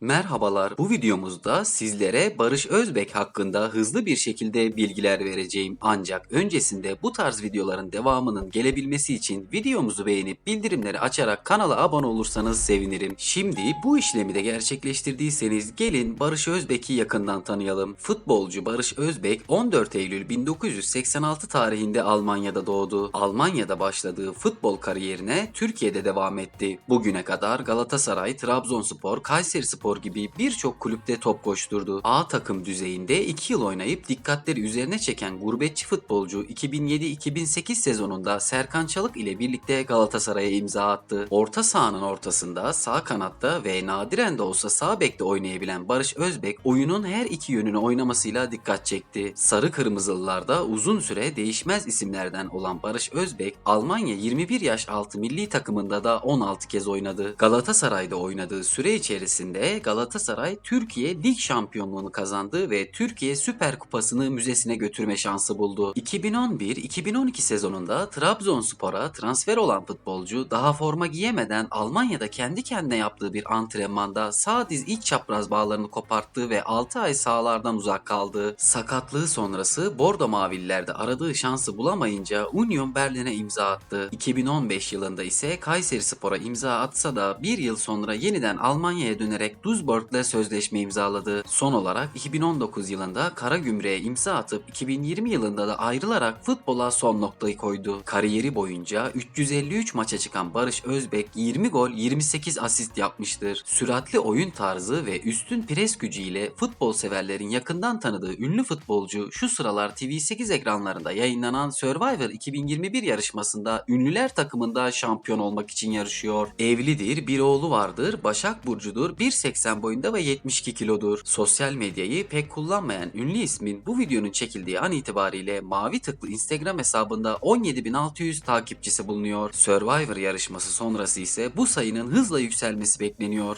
Merhabalar. Bu videomuzda sizlere Barış Özbek hakkında hızlı bir şekilde bilgiler vereceğim. Ancak öncesinde bu tarz videoların devamının gelebilmesi için videomuzu beğenip bildirimleri açarak kanala abone olursanız sevinirim. Şimdi bu işlemi de gerçekleştirdiyseniz gelin Barış Özbek'i yakından tanıyalım. Futbolcu Barış Özbek 14 Eylül 1986 tarihinde Almanya'da doğdu. Almanya'da başladığı futbol kariyerine Türkiye'de devam etti. Bugüne kadar Galatasaray, Trabzonspor, Kayserispor gibi birçok kulüpte top koşturdu. A takım düzeyinde 2 yıl oynayıp dikkatleri üzerine çeken gurbetçi futbolcu 2007-2008 sezonunda Serkan Çalık ile birlikte Galatasaray'a imza attı. Orta sahanın ortasında sağ kanatta ve nadiren de olsa sağ bekte oynayabilen Barış Özbek oyunun her iki yönünü oynamasıyla dikkat çekti. Sarı Kırmızılılarda uzun süre değişmez isimlerden olan Barış Özbek Almanya 21 yaş altı milli takımında da 16 kez oynadı. Galatasaray'da oynadığı süre içerisinde Galatasaray Türkiye Lig şampiyonluğunu kazandı ve Türkiye Süper Kupası'nı müzesine götürme şansı buldu. 2011-2012 sezonunda Trabzonspor'a transfer olan futbolcu daha forma giyemeden Almanya'da kendi kendine yaptığı bir antrenmanda sağ diz iç çapraz bağlarını koparttı ve 6 ay sahalardan uzak kaldı. Sakatlığı sonrası Bordo Mavililer'de aradığı şansı bulamayınca Union Berlin'e imza attı. 2015 yılında ise Kayseri Spor'a imza atsa da bir yıl sonra yeniden Almanya'ya dönerek Duisburg'la sözleşme imzaladı. Son olarak 2019 yılında Karagümrük'e imza atıp 2020 yılında da ayrılarak futbola son noktayı koydu. Kariyeri boyunca 353 maça çıkan Barış Özbek 20 gol 28 asist yapmıştır. Süratli oyun tarzı ve üstün pres gücüyle futbol severlerin yakından tanıdığı ünlü futbolcu şu sıralar TV8 ekranlarında yayınlanan Survivor 2021 yarışmasında ünlüler takımında şampiyon olmak için yarışıyor. Evlidir, bir oğlu vardır, Başak Burcu'dur, 1.80 boyunda ve 72 kilodur. Sosyal medyayı pek kullanmayan ünlü ismin bu videonun çekildiği an itibariyle mavi tıklı Instagram hesabında 17.600 takipçisi bulunuyor. Survivor yarışması sonrası ise bu sayının hızla yükselmesi bekleniyor.